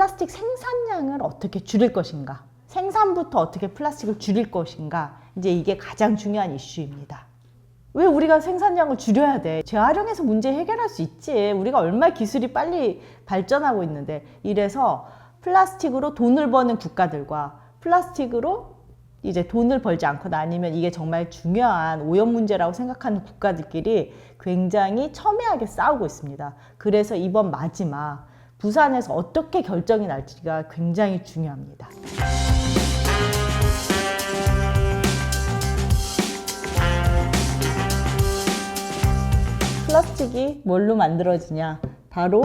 플라스틱 생산량을 어떻게 줄일 것인가? 생산부터 어떻게 플라스틱을 줄일 것인가? 이제 이게 가장 중요한 이슈입니다. 왜 우리가 생산량을 줄여야 돼? 재활용해서 문제 해결할 수 있지. 우리가 얼마나 기술이 빨리 발전하고 있는데. 이래서 플라스틱으로 돈을 버는 국가들과 플라스틱으로 이제 돈을 벌지 않거나 아니면 이게 정말 중요한 오염 문제라고 생각하는 국가들끼리 굉장히 첨예하게 싸우고 있습니다. 그래서 이번 마지막 부산에서 어떻게 결정이 날지가 굉장히 중요합니다. 플라스틱이 뭘로 만들어지냐? 바로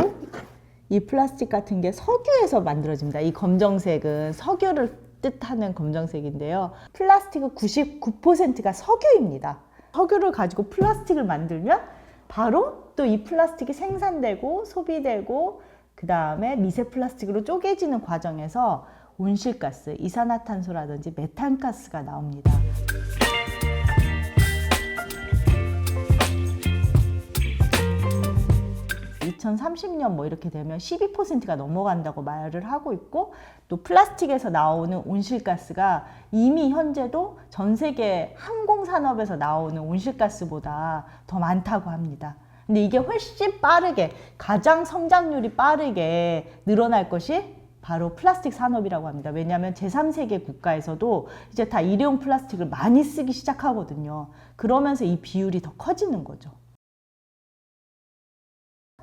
이 플라스틱 같은 게 석유에서 만들어집니다. 이 검정색은 석유를 뜻하는 검정색인데요. 플라스틱의 99%가 석유입니다. 석유를 가지고 플라스틱을 만들면 바로 또 이 플라스틱이 생산되고 소비되고 그 다음에 미세 플라스틱으로 쪼개지는 과정에서 온실가스, 이산화탄소라든지 메탄가스가 나옵니다. 2030년 뭐 이렇게 되면 12%가 넘어간다고 말을 하고 있고 또 플라스틱에서 나오는 온실가스가 이미 현재도 전 세계 항공 산업에서 나오는 온실가스보다 더 많다고 합니다. 근데 이게 훨씬 빠르게 가장 성장률이 빠르게 늘어날 것이 바로 플라스틱 산업이라고 합니다. 왜냐하면 제3세계 국가에서도 이제 다 일회용 플라스틱을 많이 쓰기 시작하거든요. 그러면서 이 비율이 더 커지는 거죠.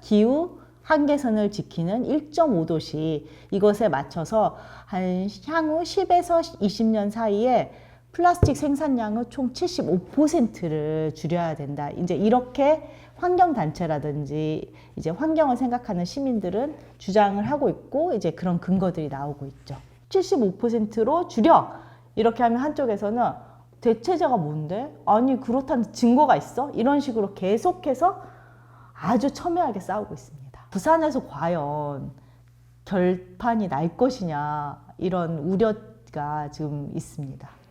기후 한계선을 지키는 1.5도시 이것에 맞춰서 한 향후 10에서 20년 사이에 플라스틱 생산량을 총 75%를 줄여야 된다. 이제 이렇게 환경 단체라든지 이제 환경을 생각하는 시민들은 주장을 하고 있고 이제 그런 근거들이 나오고 있죠. 75%로 줄여! 이렇게 하면 한쪽에서는 대체제가 뭔데? 아니, 그렇다는 증거가 있어? 이런 식으로 계속해서 아주 첨예하게 싸우고 있습니다. 부산에서 과연 결판이 날 것이냐 이런 우려가 지금 있습니다.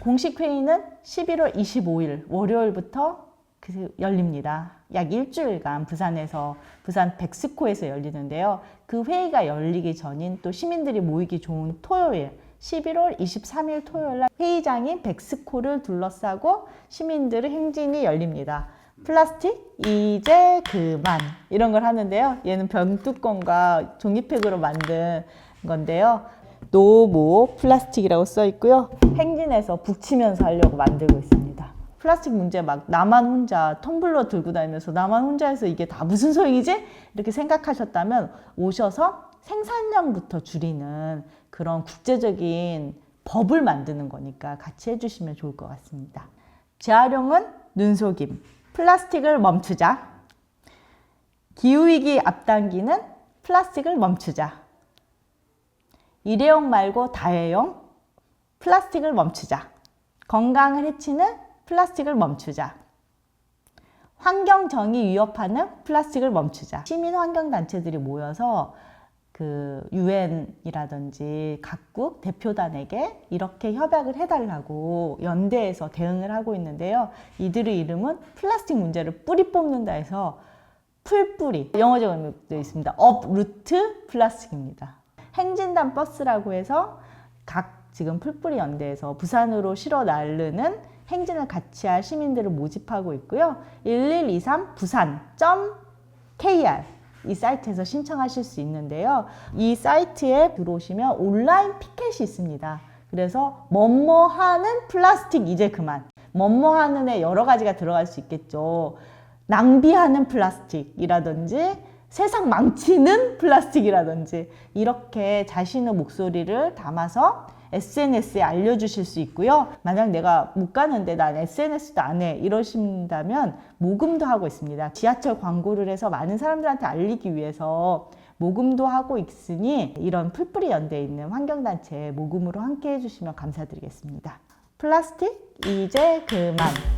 공식 회의는 11월 25일 월요일부터 그 열립니다. 약 일주일간 부산에서 부산 백스코에서 열리는데요. 그 회의가 열리기 전인 또 시민들이 모이기 좋은 토요일 11월 23일 토요일 날 회의장인 백스코를 둘러싸고 시민들의 행진이 열립니다. 플라스틱 이제 그만 이런 걸 하는데요. 얘는 병뚜껑과 종이팩으로 만든 건데요. 노모 플라스틱이라고 써 있고요. 행진에서 북치면서 하려고 만들고 있습니다. 플라스틱 문제 막 나만 혼자 텀블러 들고 다니면서 나만 혼자 해서 이게 다 무슨 소용이지? 이렇게 생각하셨다면 오셔서 생산량부터 줄이는 그런 국제적인 법을 만드는 거니까 같이 해주시면 좋을 것 같습니다. 재활용은 눈속임. 플라스틱을 멈추자. 기후위기 앞당기는 플라스틱을 멈추자. 일회용 말고 다회용. 플라스틱을 멈추자. 건강을 해치는 플라스틱을 멈추자. 환경 정의 위협하는 플라스틱을 멈추자. 시민 환경 단체들이 모여서 그 유엔이라든지 각국 대표단에게 이렇게 협약을 해달라고 연대해서 대응을 하고 있는데요. 이들의 이름은 플라스틱 문제를 뿌리 뽑는다 해서 풀뿌리 영어적 의미도 있습니다. 업루트 플라스틱입니다. 행진단 버스라고 해서 각 지금 풀뿌리 연대에서 부산으로 실어 나르는 행진을 같이 할 시민들을 모집하고 있고요. 1123 부산.kr 이 사이트에서 신청하실 수 있는데요. 이 사이트에 들어오시면 온라인 피켓이 있습니다. 그래서 뭐뭐 하는 플라스틱 이제 그만. 뭐뭐 하는 에 여러 가지가 들어갈 수 있겠죠. 낭비하는 플라스틱이라든지 세상 망치는 플라스틱이라든지 이렇게 자신의 목소리를 담아서 SNS에 알려주실 수 있고요. 만약 내가 못 가는데 난 SNS도 안 해. 이러신다면 모금도 하고 있습니다. 지하철 광고를 해서 많은 사람들한테 알리기 위해서 모금도 하고 있으니 이런 풀뿌리 연대에 있는 환경단체 모금으로 함께 해주시면 감사드리겠습니다. 플라스틱 이제 그만.